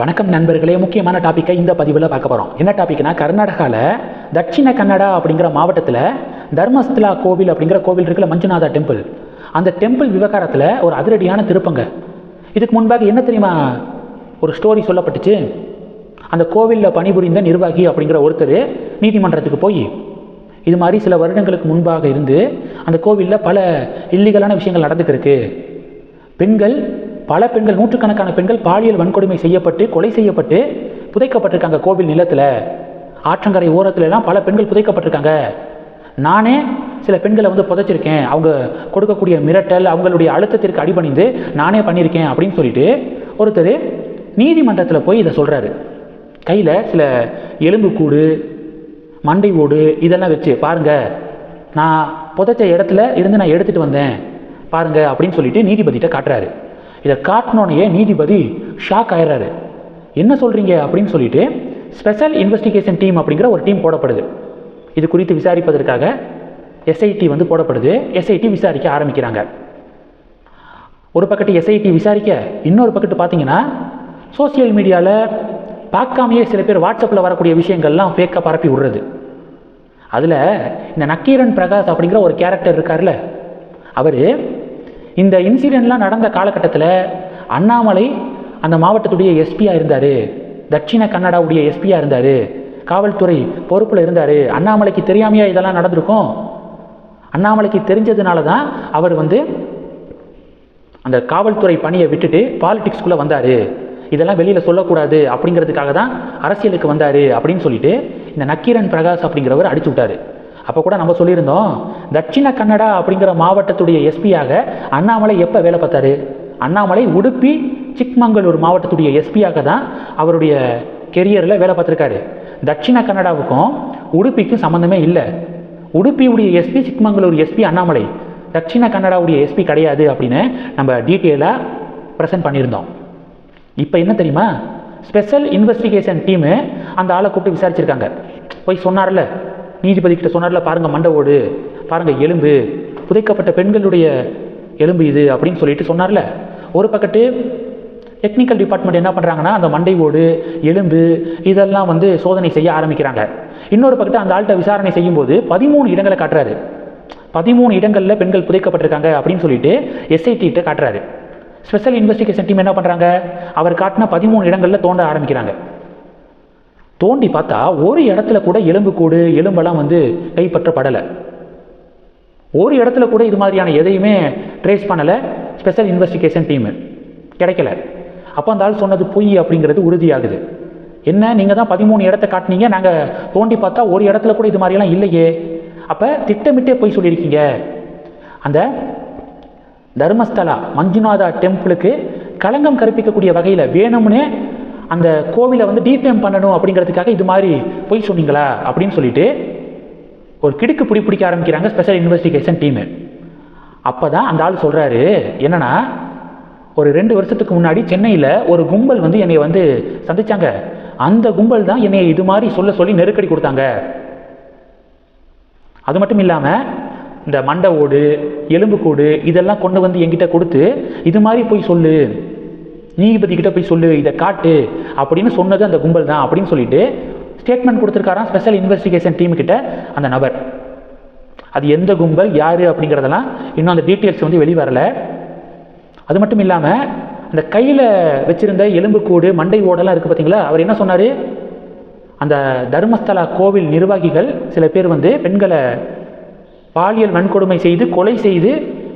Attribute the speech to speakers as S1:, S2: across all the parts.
S1: வணக்கம் நண்பர்களே முக்கியமான டாப்பிக்கை இந்த பதிவில் பார்க்க போகிறோம் என்ன டாபிக்னா கர்நாடகாவில் தட்சிண கன்னடா அப்படிங்கிற மாவட்டத்தில் தர்மஸ்தலா கோவில் அப்படிங்கிற கோவில் இருக்குல்ல மஞ்சுநாதா டெம்பிள் அந்த டெம்பிள் விவகாரத்தில் ஒரு அதிரடியான திருப்பங்க. இதுக்கு முன்பாக என்ன தெரியுமா ஒரு ஸ்டோரி சொல்லப்பட்டுச்சு? அந்த கோவிலில் பணிபுரிந்த நிர்வாகி அப்படிங்கிற ஒருத்தர் நீதிமன்றத்துக்கு போய் இது மாதிரி சில வருடங்களுக்கு முன்பாக இருந்து அந்த கோவிலில் பல இல்லீகலான விஷயங்கள் நடந்துக்கிருக்கு. பெண்கள் பல பெண்கள் நூற்றுக்கணக்கான பெண்கள் பாலியல் வன்கொடுமை செய்யப்பட்டு கொலை செய்யப்பட்டு புதைக்கப்பட்டிருக்காங்க கோவில் நிலத்தில். ஆற்றங்கரை ஓரத்துலலாம் பல பெண்கள் புதைக்கப்பட்டிருக்காங்க. நானே சில பெண்களை வந்து புதைச்சிருக்கேன். அவங்க கொடுக்கக்கூடிய மிரட்டல் அவங்களுடைய அழுத்தத்திற்கு அடிபணிந்து நானே பண்ணியிருக்கேன் அப்படின்னு சொல்லிட்டு ஒருத்தர் நீதிமன்றத்தில் போய் இதை சொல்கிறாரு கையில் சில எலும்புக்கூடு மண்டை ஓடு இதெல்லாம் வச்சு பாருங்கள் நான் புதைச்ச இடத்துல இருந்து நான் எடுத்துகிட்டு வந்தேன். பாருங்க அப்படின்னு சொல்லிட்டு நீதிபதிகிட்ட காட்டுறாரு. இதை காட்டினோனையே நீதிபதி ஷாக் ஆயிடுறாரு என்ன சொல்கிறீங்க அப்படின்னு சொல்லிட்டு ஸ்பெஷல் இன்வெஸ்டிகேஷன் டீம் அப்படிங்கிற ஒரு டீம் போடப்படுது. இது குறித்து விசாரிப்பதற்காக எஸ்ஐடி வந்து போடப்படுது. எஸ்ஐடி விசாரிக்க ஆரம்பிக்கிறாங்க. ஒரு பக்கத்து எஸ்ஐடி விசாரிக்க இன்னொரு பக்கத்து பார்த்தீங்கன்னா சோசியல் மீடியாவில் பார்க்காமையே சில பேர் வாட்ஸ்அப்பில் வரக்கூடிய விஷயங்கள்லாம் ஃபேக்காக பரப்பி விடுறது. அதில் இந்த நக்கீரன் பிரகாஷ் அப்படிங்கிற ஒரு கேரக்டர் இருக்கார்ல அவர் இந்த இன்சிடெண்ட்லாம் நடந்த காலகட்டத்தில் அண்ணாமலை அந்த மாவட்டத்துடைய எஸ்பியாக இருந்தார். தட்சிண கன்னடாவுடைய எஸ்பியாக இருந்தார். காவல்துறை பொறுப்பில் இருந்தார். அண்ணாமலைக்கு தெரியாமையா இதெல்லாம் நடந்திருக்கும்? அண்ணாமலைக்கு தெரிஞ்சதுனால தான் அவர் வந்து அந்த காவல்துறை பணியை விட்டுட்டு பாலிடிக்ஸ்குள்ளே வந்தார். இதெல்லாம் வெளியில் சொல்லக்கூடாது அப்படிங்கிறதுக்காக தான் அரசியலுக்கு வந்தார் அப்படின்னு சொல்லிட்டு இந்த நக்கீரன் பிரகாஷ் அப்படிங்கிறவர் அடிச்சு விட்டார். அப்போ கூட நம்ம சொல்லியிருந்தோம் தட்சிண கன்னடா அப்படிங்கிற மாவட்டத்துடைய எஸ்பியாக அண்ணாமலை எப்போ வேலை பார்த்தாரு? அண்ணாமலை உடுப்பி சிக்மங்களூர் மாவட்டத்துடைய எஸ்பியாக தான் அவருடைய கெரியரில் வேலை பார்த்துருக்காரு. தட்சிண கன்னடாவுக்கும் உடுப்பிக்கும் சம்மந்தமே இல்லை. உடுப்பியுடைய எஸ்பி சிக்மங்களூர் எஸ்பி அண்ணாமலை. தட்சிண கன்னடாவுடைய எஸ்பி கிடையாது அப்படின்னு நம்ம டீட்டெயிலாக ப்ரெசென்ட் பண்ணியிருந்தோம். இப்போ என்ன தெரியுமா? ஸ்பெஷல் இன்வெஸ்டிகேஷன் டீமு அந்த ஆளை கூப்பிட்டு விசாரிச்சிருக்காங்க. போய் சொன்னார்ல நீதிபதி கிட்ட சொன்னார்ல பாருங்க மண்டை ஓடு. பாருங்க எலும்பு. புதைக்கப்பட்ட பெண்களுடைய எலும்பு இது அப்படின்னு சொல்லிட்டு சொன்னார்ல. ஒரு பக்கத்து டெக்னிக்கல் டிபார்ட்மெண்ட் என்ன பண்ணுறாங்கன்னா அந்த மண்டை ஓடு எலும்பு இதெல்லாம் வந்து சோதனை செய்ய ஆரம்பிக்கிறாங்க. இன்னொரு பக்கத்து அந்த ஆள்கிட்ட விசாரணை செய்யும்போது பதிமூணு இடங்களை காட்டுறாரு. பதிமூணு இடங்களில் பெண்கள் புதைக்கப்பட்டிருக்காங்க அப்படின்னு சொல்லிட்டு எஸ்ஐடிகிட்ட காட்டுறாரு. ஸ்பெஷல் இன்வெஸ்டிகேஷன் டீம் என்ன பண்ணுறாங்க அவர் காட்டின பதிமூணு இடங்களில் தோண்ட ஆரம்பிக்கிறாங்க. தோண்டி பார்த்தா ஒரு இடத்துல கூட எலும்புக்கூடு எலும்பெல்லாம் வந்து கைப்பற்றப்படலை. ஒரு இடத்துல கூட இது மாதிரியான எதையுமே ட்ரேஸ் பண்ணலை. ஸ்பெஷல் இன்வெஸ்டிகேஷன் டீமு கிடைக்கல. அப்போ அந்த ஆள் சொன்னது பொய் அப்படிங்கிறது உறுதியாகுது. என்ன நீங்கள் தான் பதிமூணு இடத்த காட்டினீங்க நாங்கள் தோண்டி பார்த்தா ஒரு இடத்துல கூட இது மாதிரியெல்லாம் இல்லையே. அப்போ திட்டமிட்டே போய் சொல்லியிருக்கீங்க. அந்த தர்மஸ்தலா மஞ்சுநாதா டெம்பிளுக்கு களங்கம் கற்பிக்கக்கூடிய வகையில் வேணும்னே அந்த கோவிலை வந்து டீஃபேம் பண்ணணும் அப்படிங்கிறதுக்காக இது மாதிரி பொய் சொன்னீங்களா அப்படின்னு சொல்லிட்டு ஒரு கிடுக்கு பிடி பிடிக்க ஆரம்பிக்கிறாங்க ஸ்பெஷல் இன்வெஸ்டிகேஷன் டீமு அப்போ தான் அந்த ஆள் சொல்கிறாரு என்னன்னா ஒரு ரெண்டு வருஷத்துக்கு முன்னாடி சென்னையில் ஒரு கும்பல் வந்து என்னை வந்து சந்தித்தாங்க அந்த கும்பல் தான் என்னை இது மாதிரி சொல்ல சொல்லி நெருக்கடி கொடுத்தாங்க. அது மட்டும் இல்லாமல் இந்த மண்டை ஓடு எலும்புக்கூடு இதெல்லாம் கொண்டு வந்து என்கிட்ட கொடுத்து இது மாதிரி போய் சொல்லு. நீதிபதி கிட்ட போய் சொல்லு இதை காட்டு அப்படின்னு சொன்னது அந்த கும்பல் தான் அப்படின்னு சொல்லிட்டு ஸ்டேட்மெண்ட் கொடுத்துருக்காராம் ஸ்பெஷல் இன்வெஸ்டிகேஷன் டீம் கிட்ட அந்த நபர். அது எந்த கும்பல் யார் அப்படிங்கிறதெல்லாம் இன்னும் அந்த டீட்டெயில்ஸ் வந்து வெளிவரல. அது மட்டும் இல்லாமல் அந்த கையில் வச்சிருந்த எலும்புக்கூடு மண்டை ஓடெல்லாம் இருக்குது பார்த்தீங்களா அவர் என்ன சொன்னார்? அந்த தர்மஸ்தலா கோவில் நிர்வாகிகள் சில பேர் வந்து பெண்களை பாலியல் வன்கொடுமை செய்து கொலை செய்து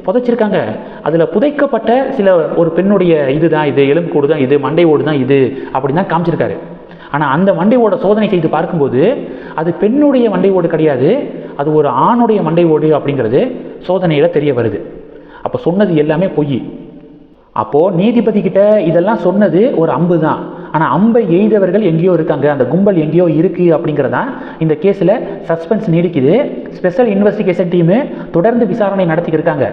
S1: புதைச்சிருக்காங்க. அதில் புதைக்கப்பட்ட சில ஒரு பெண்ணுடைய இது தான் இது எலும்புக்கூடு தான் இது மண்டை ஓடு தான் இது அப்படின்னு தான் காமிச்சிருக்காரு. ஆனால் அந்த மண்டை ஓட சோதனை செய்து பார்க்கும்போது அது பெண்ணுடைய மண்டை ஓடு கிடையாது அது ஒரு ஆணுடைய மண்டை ஓடு அப்படிங்கிறது சோதனையில் தெரிய வருது. அப்போ சொன்னது எல்லாமே பொய். அப்போது நீதிபதி கிட்ட இதெல்லாம் சொன்னது ஒரு அம்பு தான். ஆனால் அம்பை எய்தவர்கள் எங்கேயோ இருக்காங்க அந்த கும்பல் எங்கேயோ இருக்குது அப்படிங்கிறதான் இந்த கேஸில் சஸ்பென்ஸ் நீடிக்குது. ஸ்பெஷல் இன்வெஸ்டிகேஷன் டீமு தொடர்ந்து விசாரணை நடத்திக்கிருக்காங்க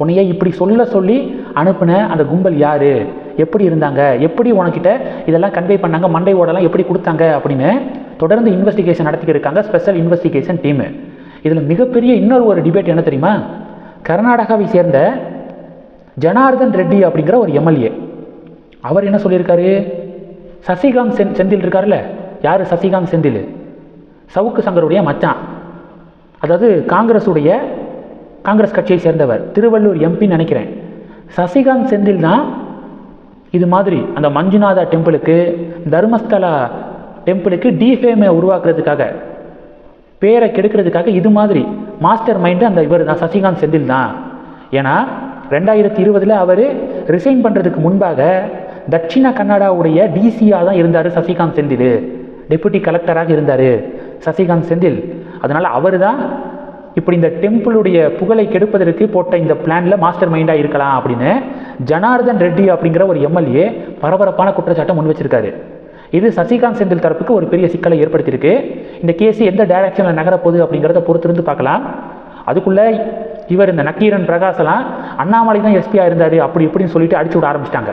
S1: உன்னையே இப்படி சொல்ல சொல்லி அனுப்பின அந்த கும்பல் யார்? எப்படி இருந்தாங்க? எப்படி உனக்கிட்ட இதெல்லாம் கன்வே பண்ணாங்க? மண்டை ஓடெல்லாம் எப்படி கொடுத்தாங்க? அப்படின்னு தொடர்ந்து இன்வெஸ்டிகேஷன் நடத்திக்கிட்டு இருக்காங்க ஸ்பெஷல் இன்வெஸ்டிகேஷன் டீமு இதில் மிகப்பெரிய இன்னொரு ஒரு டிபேட் என்ன தெரியுமா? கர்நாடகாவை சேர்ந்த ஜனார்தன் ரெட்டி அப்படிங்கிற ஒரு எம்எல்ஏ அவர் என்ன சொல்லியிருக்காரு? சசிகாந்த் சென் செந்தில் இருக்கார்ல யார் சசிகாந்த் செந்தில்? சவுக்கு சங்கருடைய மச்சான். அதாவது காங்கிரஸுடைய காங்கிரஸ் கட்சியை சேர்ந்தவர். திருவள்ளூர் எம்பின்னு நினைக்கிறேன். சசிகாந்த் செந்தில் தான் இது மாதிரி அந்த மஞ்சுநாதா டெம்பிளுக்கு தர்மஸ்தலா டெம்பிளுக்கு டிஃபேமை உருவாக்குறதுக்காக பேரை கெடுக்கிறதுக்காக இது மாதிரி மாஸ்டர் மைண்டு அந்த இவர் தான் சசிகாந்த் செந்தில் தான். ஏன்னா ரெண்டாயிரத்தி இருபதில் அவர் ரிசைன் பண்ணுறதுக்கு முன்பாக தட்சிண கன்னடாவுடைய டிசியாக தான் இருந்தார் சசிகாந்த் செந்தில். டெபுட்டி கலெக்டராக இருந்தார் சசிகாந்த் செந்தில். அதனால் அவர் தான் இப்படி இந்த டெம்பிளுடைய புகழை கெடுப்பதற்கு போட்ட இந்த பிளானில் மாஸ்டர் மைண்டாக இருக்கலாம் அப்படின்னு ஜனார்தன் ரெட்டி அப்படிங்கிற ஒரு எம்எல்ஏ பரபரப்பான குற்றச்சாட்டை முன் வச்சிருக்காரு. இது சசிகாந்த் செந்தில் தரப்புக்கு ஒரு பெரிய சிக்கலை ஏற்படுத்தியிருக்கு. இந்த கேஸ் எந்த டைரக்ஷனில் நகரப்போகுது அப்படிங்கிறத பொறுத்திருந்து பார்க்கலாம். அதுக்குள்ளே இவர் இந்த நக்கீரன் பிரகாசெல்லாம் அண்ணாமலை தான் எஸ்பியாக இருந்தார் அப்படி இப்படின்னு சொல்லிட்டு அடிச்சு விட ஆரம்பிச்சிட்டாங்க.